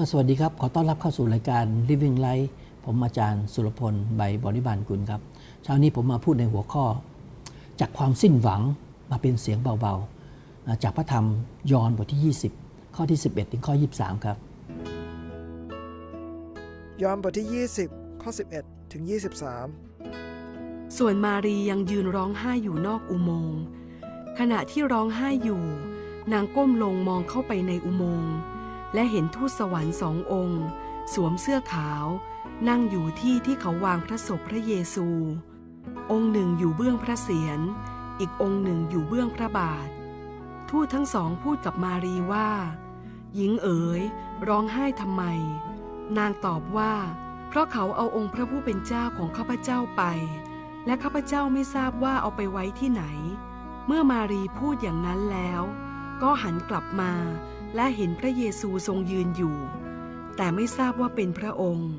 ก็สวัสดีครับ ขอต้อนรับเข้าสู่รายการ Living Life ผมอาจารย์สุรพล ใบบริบาลกุลครับ เช้านี้ผมมาพูดในหัวข้อ จากความสิ้นหวังมาเป็นเสียงเบาๆอ่าจากพระธรรมยอห์นบทที่ 20 ข้อที่ 11 ถึงข้อ 23 ครับ ยอห์นบทที่ 20 ข้อ 11 ถึง 23 ส่วนมารียังยืนร้องไห้อยู่นอกอุโมงค์ขณะที่ร้องไห้อยู่ นางก้มลงมองเข้าไปในอุโมงค์ และเห็นทูตสวรรค์สององค์ สวมเสื้อขาว นั่งอยู่ที่ที่เขาวางพระศพพระเยซู องค์หนึ่งอยู่เบื้องพระเศียร อีกองค์หนึ่งอยู่เบื้องพระบาท ทูตทั้งสองพูดกับมารีว่า หญิงเอ๋ย ร้องไห้ทำไม นางตอบว่า เพราะเขาเอาองค์พระผู้เป็นเจ้าของข้าพเจ้าไป และข้าพเจ้าไม่ทราบว่าเอาไปไว้ที่ไหน เมื่อมารีพูดอย่างนั้นแล้ว ก็หันกลับมา และเห็นพระเยซูทรงยืนอยู่ แต่ไม่ทราบว่าเป็นพระองค์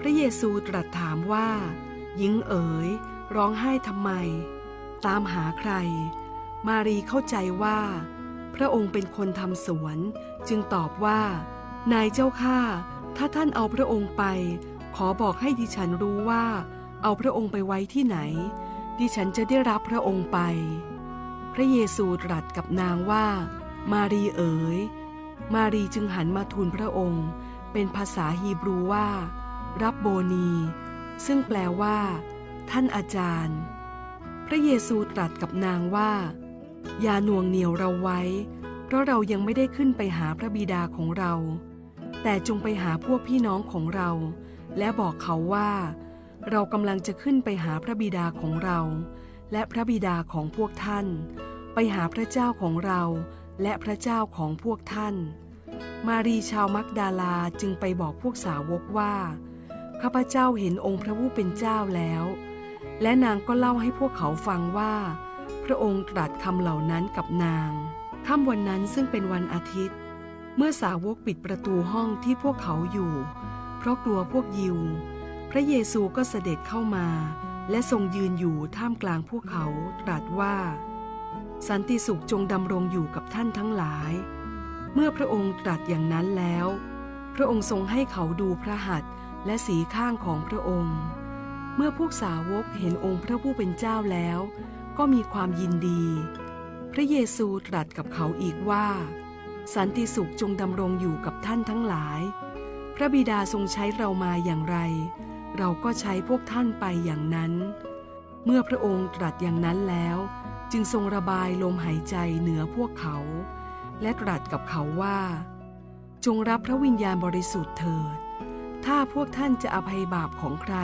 พระเยซูตรัสถามว่า หญิงเอ๋ย ร้องไห้ทำไม ตามหาใคร มารีเข้าใจว่า พระองค์เป็นคนทำสวน จึงตอบว่า นายเจ้าข้าถ้าท่านเอาพระองค์ไป ขอบอกให้ดิฉันรู้ว่า เอาพระองค์ไปไว้ที่ไหน ดิฉันจะได้รับพระองค์ไป พระเยซูตรัสกับนางว่า มารีเอ๋ย มารีจึงหันมาทูลพระองค์ เป็นภาษาฮีบรูว่า รับโบนี ซึ่งแปลว่า ท่านอาจารย์ พระเยซูตรัสกับนางว่า อย่าหน่วงเหนียวเราไว้ เพราะเรายังไม่ได้ขึ้นไปหาพระบิดาของเรา แต่จงไปหาพวกพี่น้องของเรา และบอกเขาว่า เรากำลังจะขึ้นไปหาพระบิดาของเรา และพระบิดาของพวกท่าน ไปหาพระเจ้าของเรา และพระเจ้าของพวกท่าน มารีชาวมักดาลาจึงไปบอกพวกสาวกว่า ข้าพเจ้าเห็นองค์พระผู้เป็นเจ้าแล้ว และนางก็เล่าให้พวกเขาฟังว่า พระองค์ตรัสคำเหล่านั้นกับนางค่ำวันนั้นซึ่งเป็นวันอาทิตย์ เมื่อสาวกปิดประตูห้องที่พวกเขาอยู่ เพราะกลัวพวกยิว พระเยซูก็เสด็จเข้ามา และทรงยืนอยู่ท่ามกลางพวกเขาตรัสว่า สันติสุขจงดำรงอยู่กับท่านทั้งหลาย เมื่อพระองค์ตรัสอย่างนั้นแล้ว พระองค์ทรงให้เขาดูพระหัตถ์และสีข้างของพระองค์ เมื่อพวกสาวกเห็นองค์พระผู้เป็นเจ้าแล้ว ก็มีความยินดี พระเยซูตรัสกับเขาอีกว่า สันติสุขจงดำรงอยู่กับท่านทั้งหลาย พระบิดาทรงใช้เรามาอย่างไร เราก็ใช้พวกท่านไปอย่างนั้น เมื่อพระองค์ตรัสอย่างนั้นแล้ว จึงทรงระบายลมหายใจเหนือพวกเขา และตรัสกับเขาว่า จงรับพระวิญญาณบริสุทธิ์เถิด ถ้าพวกท่านจะอภัยบาปของใคร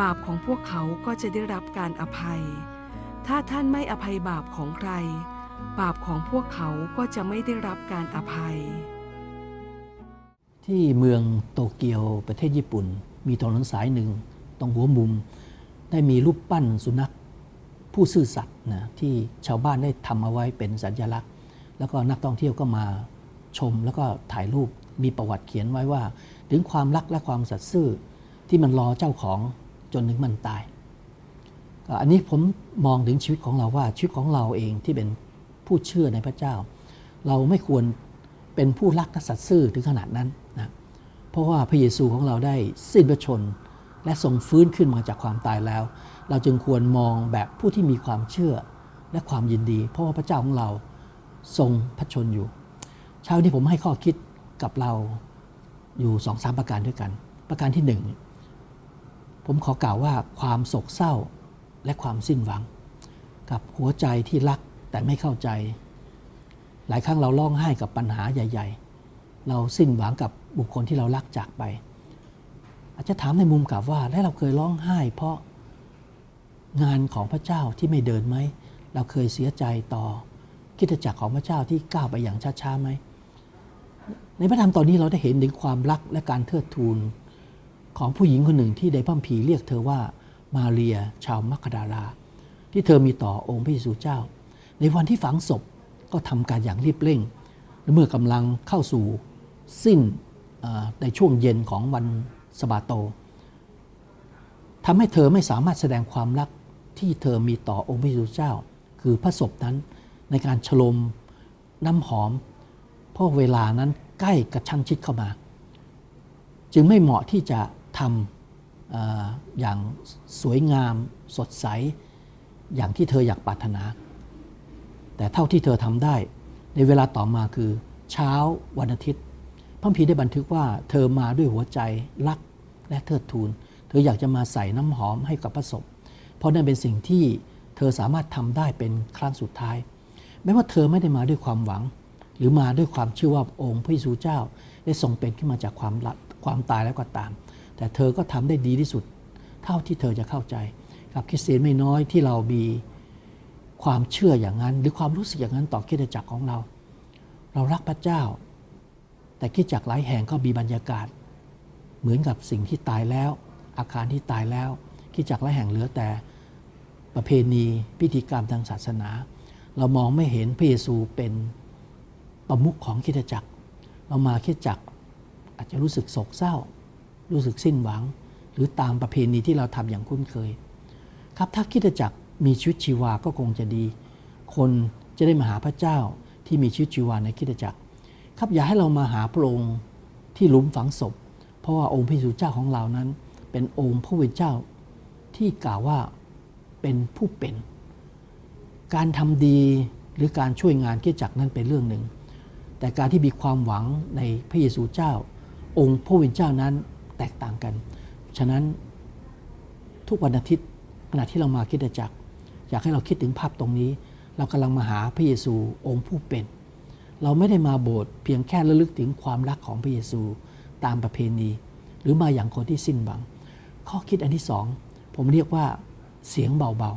บาปของพวกเขาก็จะได้รับการอภัย ถ้าท่านไม่อภัยบาปของใคร บาปของพวกเขาก็จะไม่ได้รับการอภัย ที่เมืองโตเกียวประเทศญี่ปุ่น มีถนนสายหนึ่งตรงหัวมุม ได้มีรูปปั้นสุนัข ผู้ซื่อสัตย์นะที่ชาวบ้านได้ทำเอาไว้เป็นสัญลักษณ์ แล้วก็นักท่องเที่ยวก็มาชมแล้วก็ถ่ายรูปมีประวัติเขียนไว้ว่า ถึงความรักและความสัตย์ซื่อที่มันรอเจ้าของจนถึงมันตายอันนี้ผมมองถึงชีวิตของเราว่าชีวิตของเราเองที่เป็นผู้เชื่อในพระเจ้า เราไม่ควรเป็นผู้รักและสัตย์ซื่อถึงขนาดนั้นนะเพราะว่าพระเยซูของเราได้สิ้นพระชน และทรงฟื้นขึ้นมาจากความตายแล้ว เราจึงควรมองแบบผู้ที่มีความเชื่อและความยินดี เพราะว่าพระเจ้าของเราทรงพระชนอยู่ เช้านี้ผมให้ข้อคิดกับเราอยู่สองสามประการด้วยกัน ประการที่หนึ่งผมขอกล่าวว่าความโศกเศร้าและความสิ้นหวัง กับหัวใจที่รักแต่ไม่เข้าใจ หลายครั้งเราร้องไห้กับปัญหาใหญ่ ๆ เราสิ้นหวังกับบุคคลที่เรารักจากไป อาจจะถามในมุมกลับว่าแล้วเราเคยร้องไห้เพราะ งานของพระเจ้าที่ไม่เดินไหม เราเคยเสียใจต่อคิดจักรของพระเจ้าที่ก้าวไปอย่างช้าๆไหม ในพระธรรมตอนนี้เราได้เห็นถึงความรักและการเทิดทูน ของผู้หญิงคนหนึ่งที่ได้พัมพีเรียกเธอว่ามาเรียชาวมักดารา ที่เธอมีต่อองค์พระเยซูเจ้า ในวันที่ฝังศพก็ทำการอย่างรีบเร่งและเมื่อกำลังเข้าสู่สิ้นในช่วงเย็นของวันสบาโตทำให้เธอไม่สามารถแสดงความรัก ที่เธอมีต่อองค์พระเยซูเจ้า คือพระศพนั้นในการฉลมน้ำหอมเพราะเวลานั้นใกล้กระชั้นชิดเข้ามา จึงไม่เหมาะที่จะทำออย่างสวยงามสดใส อย่างที่เธออยากปรารถนา แต่เท่าที่เธอทำได้ในเวลาต่อมาคือเช้าวันอาทิตย์พระคัมภีร์ได้บันทึกว่าเธอมาด้วยหัวใจรักและเทิดทูน เธออยากจะมาใส่น้ำหอมให้กับพระศพ ราะนั่นเป็นสิ่งที่เธอสามารถทำได้เป็นครั้งสุดท้าย แม้ว่าเธอไม่ได้มาด้วยความหวัง หรือมาด้วยความเชื่อว่าองค์พระเยซูเจ้า ได้ทรงเป็นขึ้นมาจากความความตายแล้วก็ตาม แต่เธอก็ทำได้ดีที่สุด เท่าที่เธอจะเข้าใจกับคริสเตียนไม่น้อยที่เรามีความเชื่ออย่างนั้น หรือความรู้สึกอย่างนั้นต่อคริสตจักรของเรา เรารักพระเจ้า แต่คริสตจักรหลายแห่งก็มีบรรยากาศ เหมือนกับสิ่งที่ตายแล้ว อาคารที่ตายแล้วคริสตจักรหลายแห่งเหลือแต่ ประเพณีพิธีกรรมทางศาสนา เรามองไม่เห็นพระเยซูเป็นประมุขของคริสตจักร เรามาคริสตจักรอาจจะรู้สึกโศกเศร้า รู้สึกสิ้นหวัง หรือตามประเพณีที่เราทำอย่างคุ้นเคย ครับถ้าคริสตจักรมีชีวิตชีวาก็คงจะดี คนจะได้มาหาพระเจ้าที่มีชีวิตชีวาในคริสตจักร ครับอย่าให้เรามาหาพระองค์ที่หลุมฝังศพ เพราะว่าองค์พระเยซูเจ้าของเรานั้น เป็นองค์พระเป็นเจ้าที่กล่าวว่า เป็นผู้เป็น การทำดีหรือการช่วยงานคริสตจักนั้นเป็นเรื่องหนึ่ง แต่การที่มีความหวังในพระเยซูเจ้า องค์พระผู้เป็นเจ้านั้นแตกต่างกัน ฉะนั้นทุกวันอาทิตย์ขณะที่เรามาคิดจักอยากให้เราคิดถึงภาพตรงนี้ เรากำลังมาหาพระเยซูองค์ผู้เป็น เราไม่ได้มาโบสถ์เพียงแค่ระลึกถึงความรักของพระเยซูตามประเพณี หรือมาอย่างคนที่สิ้นหวัง ข้อคิดอันที่สองผมเรียกว่า เสียงเบา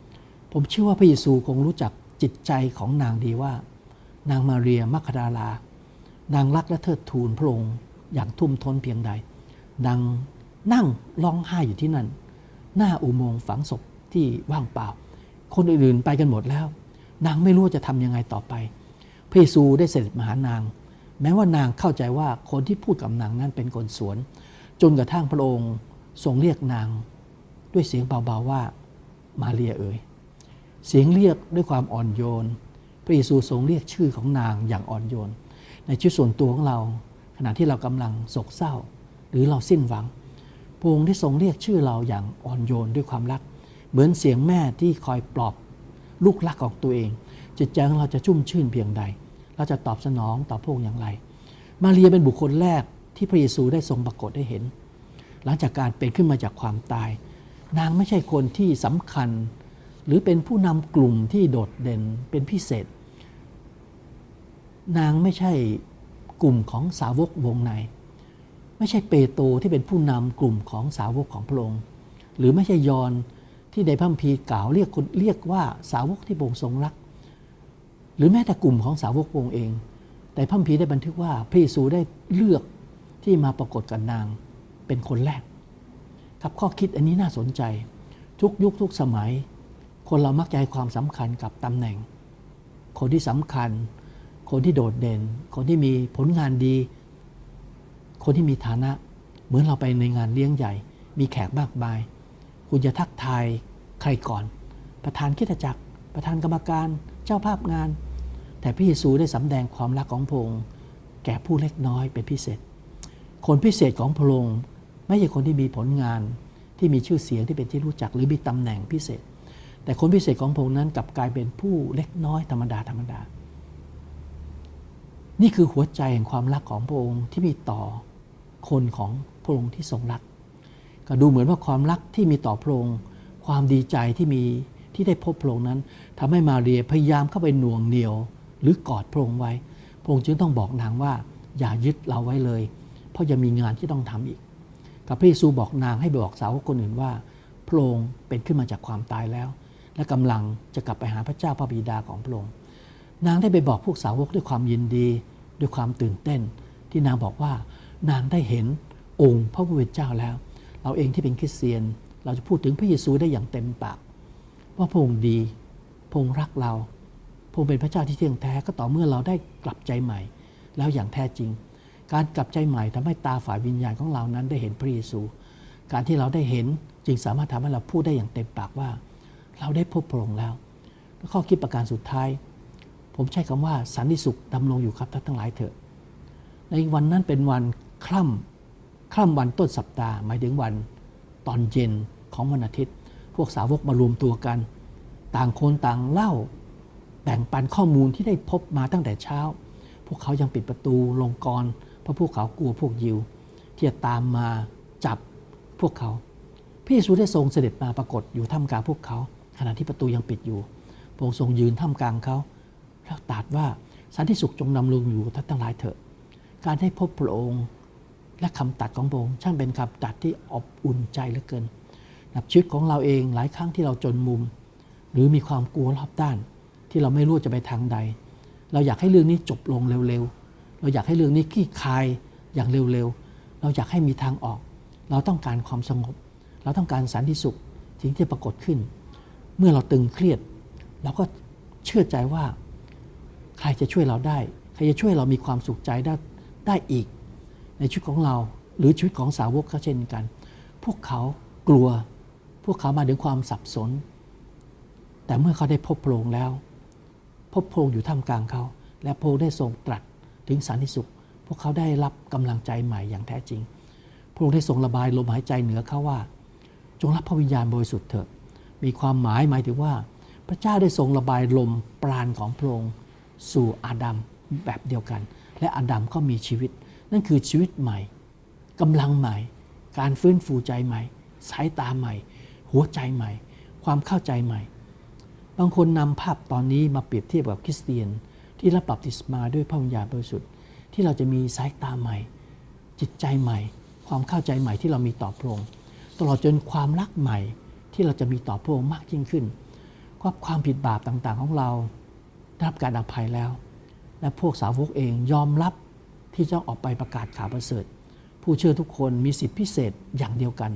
ๆ ผมเชื่อว่าพระเยซูคงรู้จักจิตใจของนางดีว่า นางมาเรียมัคดาลา นางรักและเทิดทูนพระองค์อย่างทุ่มท้นเพียงใด นางนั่งร้องไห้อยู่ที่นั่น หน้าอุโมงค์ฝังศพที่ว่างเปล่า คนอื่นๆไปกันหมดแล้ว นางไม่รู้ว่าจะทำยังไงต่อไป พระเยซูได้เสด็จมาหานาง แม้ว่านางเข้าใจว่าคนที่พูดกับนางนั้นเป็นคนสวน จนกระทั่งพระองค์ทรงเรียกนาง ด้วยเสียงเบาๆว่ามาเรียเอ๋ยเสียงเรียกด้วยความอ่อนโยน พระเยซูทรงเรียกชื่อของนางอย่างอ่อนโยน ในชีวิตส่วนตัวของเรา ขณะที่เรากำลังโศกเศร้า หรือเราสิ้นหวังพระองค์ที่ทรงเรียกชื่อเราอย่างอ่อนโยนด้วยความรัก เหมือนเสียงแม่ที่คอยปลอบลูกรักของตัวเอง จิตใจของเราจะชุ่มชื่นเพียงใด เราจะตอบสนองต่อพระองค์อย่างไร มาเรียเป็นบุคคลแรกที่พระเยซูได้ทรงปรากฏให้เห็น หลังจากการเป็นขึ้นมาจากความตาย นางไม่ใช่คนที่สำคัญ หรือเป็นผู้นำกลุ่มที่โดดเด่นเป็นพิเศษ นางไม่ใช่กลุ่มของสาวกวงใน ไม่ใช่เปโตรที่เป็นผู้นำกลุ่มของสาวกของพระองค์ หรือไม่ใช่ยอนที่ในพระคัมภีร์กล่าวเรียกคนเรียกว่าสาวกที่พระองค์ทรงรัก หรือแม้แต่กลุ่มของสาวกพระองค์เอง แต่พระคัมภีร์ได้บันทึกว่าพระเยซูได้เลือกที่มาปรากฏกับนางเป็นคนแรก ครับข้อคิดอันนี้น่าสนใจ ทุกยุคทุกสมัย คนเรามักจะให้ความสำคัญกับตำแหน่ง คนที่สำคัญ คนที่โดดเด่น คนที่มีผลงานดี คนที่มีฐานะ เหมือนเราไปในงานเลี้ยงใหญ่ มีแขกมากมาย คุณจะทักทายใครก่อน ประธานคิดจักร ประธานกรรมการเจ้าภาพงาน แต่พระเยซูได้สำแดงความรักของพระองค์แก่ผู้เล็กน้อยเป็นพิเศษ คนพิเศษของพระองค์ ไม่ใช่คนที่มีผลงานที่มีชื่อเสียงที่เป็นที่รู้จัก หรือมีตำแหน่งพิเศษ แต่คนพิเศษของพระองค์นั้นกลับกลายเป็นผู้เล็กน้อยธรรมดาธรรมดา นี่คือหัวใจแห่งความรักของพระองค์ที่มีต่อคนของพระองค์ที่ทรงรัก ก็ดูเหมือนว่าความรักที่มีต่อพระองค์ความดีใจที่มีที่ได้พบพระองค์นั้นทำให้มาเรียพยายามเข้าไปหน่วงเหนียว หรือกอดพระองค์ไว้ พระองค์จึงต้องบอกนางว่าอย่ายึดเราไว้เลย เพราะยังมีงานที่ต้องทำอีก กับพระเยซูบอกนางให้บอกสาวกคนอื่นว่า พระองค์เป็นขึ้นมาจากความตายแล้ว และกำลังจะกลับไปหาพระเจ้าพระบิดาของพระองค์นางได้ไปบอกพวกสาวกด้วยความยินดี ด้วยความตื่นเต้น ที่นางบอกว่านางได้เห็นองค์พระผู้เป็นเจ้าแล้ว เราเองที่เป็นคริสเตียน เราจะพูดถึงพระเยซูได้อย่างเต็มปาก ว่าพระองค์ดีพระองค์รักเราพระองค์เป็นพระเจ้าที่เที่ยงแท้ก็ต่อเมื่อเราได้กลับใจใหม่ แล้วอย่างแท้จริง การกลับใจใหม่ทำให้ตาฝ่ายวิญญาณของเรานั้นได้เห็นพระเยซู การที่เราได้เห็นจึงสามารถทำให้เราพูดได้อย่างเต็มปากว่า เราได้พบพระองค์แล้วและข้อคิดประการสุดท้าย ผมใช้คำว่าสันติสุขดำรงอยู่ครับท่านทั้งหลายเถอะ ในวันนั้นเป็นวันคล่ค่ำวันต้นสัปดาห์หมายถึงวันตอนเย็นของวันอาทิตย์ พวกสาวกมารวมตัวกัน ต่างคนต่างเล่า แบ่งปันข้อมูลที่ได้พบมาตั้งแต่เช้า พวกเขายังปิดประตูลงกร เพราะพวกเขากลัวพวกยิว ที่จะตามมาจับพวกเขา พระเยซูได้ทรงเสด็จมาปรากฏอยู่ท่ามกลางพวกเขาขณะที่ประตูยังปิดอยู่พระองค์ทรงยืนท่ามกลางเขาแล้วตรัสว่าสันติสุขจงนำลงอยู่ท่านทั้งหลายเถอะ การได้พบพระองค์และคำตัดของพระองค์ช่างเป็นคำตัดที่อบอุ่นใจเหลือเกินนับชีวิตของเราเองหลายครั้งที่เราจนมุม หรือมีความกลัวรอบด้าน ที่เราไม่รู้จะไปทางใด เราอยากให้เรื่องนี้จบลงเร็วๆ เราอยากให้เรื่องนี้คลี่คลายอย่างเร็วๆ เราอยากให้มีทางออก เราต้องการความสงบ เราต้องการสันติสุขสิ่งที่ปรากฏขึ้น เมื่อเราตึงเครียด เราก็เชื่อใจว่า ใครจะช่วยเราได้ ใครจะช่วยเรามีความสุขใจได้ได้อีก ในชีวิตของเราหรือชีวิตของสาวกก็เช่นกัน พวกเขากลัว พวกเขามาถึงความสับสน แต่เมื่อเขาได้พบโพรงแล้ว พบโพรงอยู่ท่ามกลางเขา และโพรงได้ทรงตรัส ถึงสันติสุข พวกเขาได้รับกำลังใจใหม่อย่างแท้จริง พระองค์ได้ทรงระบายลมหายใจเหนือเขาว่า จงรับพระวิญญาณบริสุทธิ์เถิดมีความหมายหมายถึงว่า พระเจ้าได้ทรงระบายลมปราณของพระองค์สู่อาดัมแบบเดียวกัน และอาดัมก็มีชีวิต นั่นคือชีวิตใหม่กำลังใหม่ การฟื้นฟูใจใหม่ สายตาใหม่ หัวใจใหม่ ความเข้าใจใหม่ บางคนนำภาพตอนนี้มาเปรียบเทียบกับคริสเตียน ที่รับบัพติศมาด้วยพระวิญญาณบริสุทธิ์ที่เราจะมีสายตาใหม่ จิตใจใหม่ ความเข้าใจใหม่ที่เรามีต่อพระองค์ตลอดจนความรักใหม่ที่เราจะมีต่อพระองค์มากยิ่งขึ้นก็ความผิดบาปต่างๆของเราได้รับการอภัยแล้ว และพวกสาวกเองยอมรับที่จะออกไปประกาศข่าวประเสริฐ ผู้เชื่อทุกคนมีสิทธิพิเศษอย่างเดียวกัน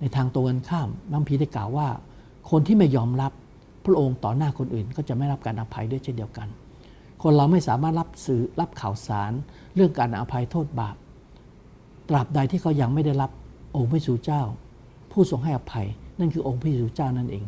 ในทางตรงกันข้ามน้ำพีได้กล่าวว่า คนที่ไม่ยอมรับพระองค์ต่อหน้าคนอื่นก็จะไม่รับการอภัยด้วยเช่นเดียวกัน คนเราไม่สามารถรับสื่อรับข่าวสาร เรื่องการอภัยโทษบาป ตราบใดที่เขายังไม่ได้รับองค์พระสูเจ้า ผู้ทรงให้อภัย นั่นคือองค์พระสูเจ้านั่นเอง